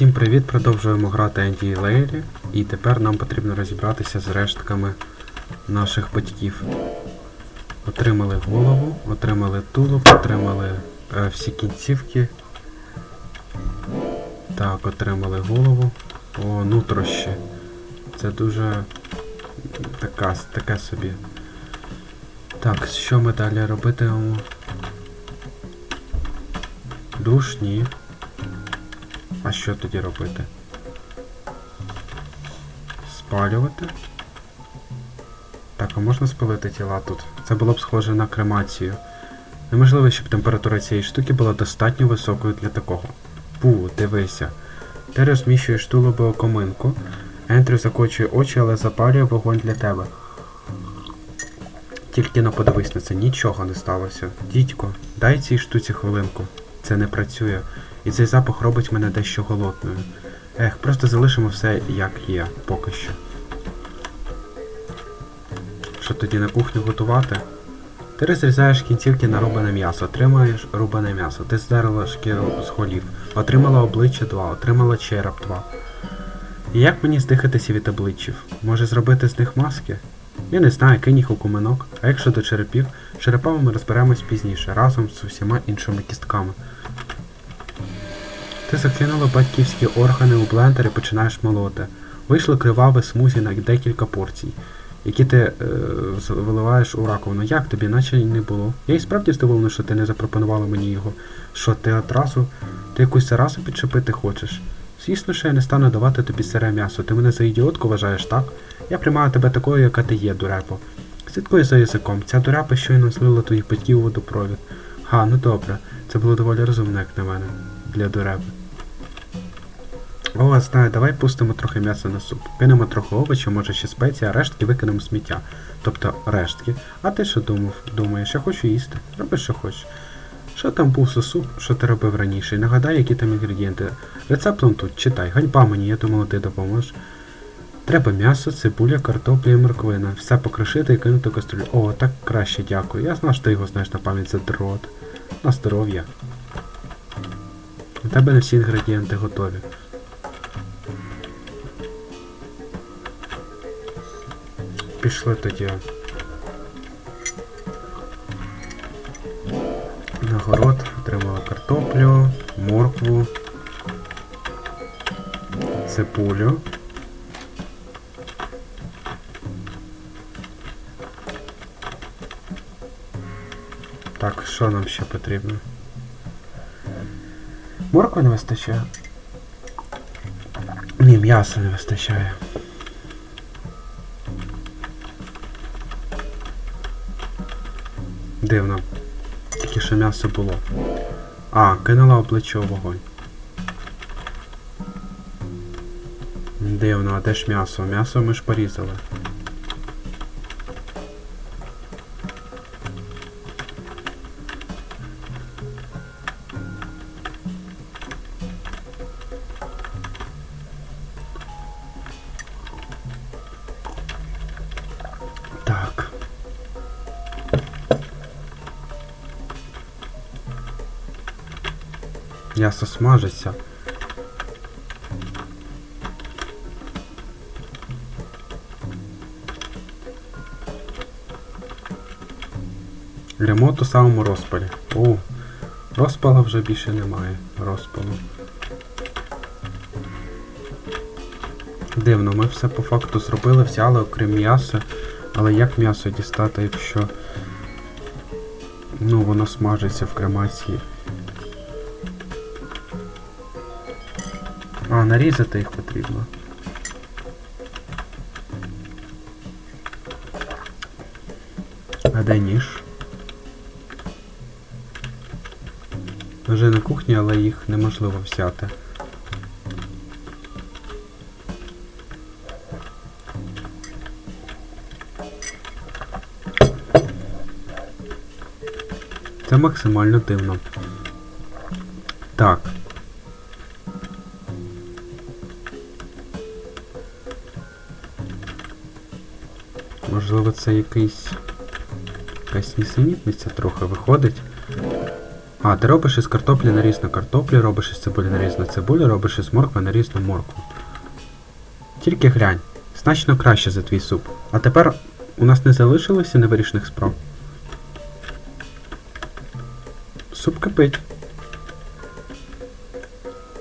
Всім привіт! Продовжуємо грати Анді Лейлі, і тепер нам потрібно розібратися з рештками наших батьків. Отримали голову, отримали тулуб, отримали е, всі кінцівки. Так, отримали голову. О, нутрощі. Це дуже така, таке собі. Так, що ми далі робитимемо? Душ, ні. А що тоді робити? Спалювати? Так, а можна спалити тіла тут? Це було б схоже на кремацію. Неможливо, щоб температура цієї штуки була достатньо високою для такого. Пу, дивися. Ти розміщуєш тулуби у коминку. Ендрю закочує очі, але запалює вогонь для тебе. Тільки но подивись на це, нічого не сталося. Дідько, дай цій штуці хвилинку. Це не працює. І цей запах робить мене дещо голодною. Ех, просто залишимо все як є, поки що. Що тоді на кухню готувати? Ти розрізаєш кінцівки на рубане м'ясо, отримаєш рубане м'ясо, ти здерла шкіру з голів, отримала обличчя 2, отримала череп 2. І як мені здихатися від обличчів? Може зробити з них маски? Я не знаю, кинь їх у куминок, а якщо до черепів, черепами ми розберемось пізніше, разом з усіма іншими кістками. Ти закинула батьківські органи у блендер і починаєш молоти. Вийшло криваве смузі на декілька порцій, які ти е, виливаєш у раковину. Як тобі, наче й не було. Я і справді здивований, що ти не запропонувала мені його. Що ти одразу, ти якусь расу підчепити хочеш? Звісно, що я не стану давати тобі сире м'ясо. Ти мене за ідіотку вважаєш, так? Я приймаю тебе такою, яка ти є, дурепо. Слідкуй за язиком. Ця дурепа щойно злила твоїх батьків у водопровід. Га, ну добре. Це було доволі розумно, як на мене. Для дурепи. О, знаю, давай пустимо трохи м'яса на суп. Кинемо трохи овочів, може ще спеції, а рештки викинемо сміття. Тобто рештки. А ти що думав? Думаєш, я хочу їсти. Роби, що хочеш. Що там був за суп, що ти робив раніше? Нагадай, які там інгредієнти. Рецепт он тут, читай. Ганьба мені, я думала, ти допоможеш. Треба м'ясо, цибуля, картопля і морквина. Все покришити і кинути кастрюлю. О, так краще, дякую. Я знав, що ти його знаєш на пам'ять за дрот. На здоров'я. У тебе не всі інгредієнти готові. Пішли тоді. На город отримали картоплю, моркву, цибулю. Так, що нам ще потрібно? Моркви не вистачає. Ні, м'яса не вистачає. Дивно. Тільки що м'ясо було. А, кинула обличчя у вогонь. Дивно, а де ж м'ясо? М'ясо ми ж порізали. М'ясо смажиться. Ремонт у самому розпалі. О, розпала вже більше немає. Розпалу. Дивно, ми все по факту зробили, взяли окрім м'яса. Але як м'ясо дістати, якщо ну воно смажиться в кремації? А, нарізати їх потрібно. А де ніж? Вже на кухні, але їх неможливо взяти. Це максимально дивно. Так. Можливо, це якась нісенітниця трохи виходить. А, ти робиш із картоплі наріз на картоплю, робиш із цибулі наріз на цибулю, робиш із моркви наріз на моркву. Тільки глянь, значно краще за твій суп. А тепер у нас не залишилося невирішених справ. Суп кипить.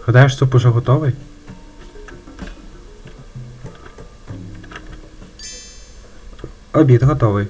Гадаєш, суп уже готовий? Обід готовий.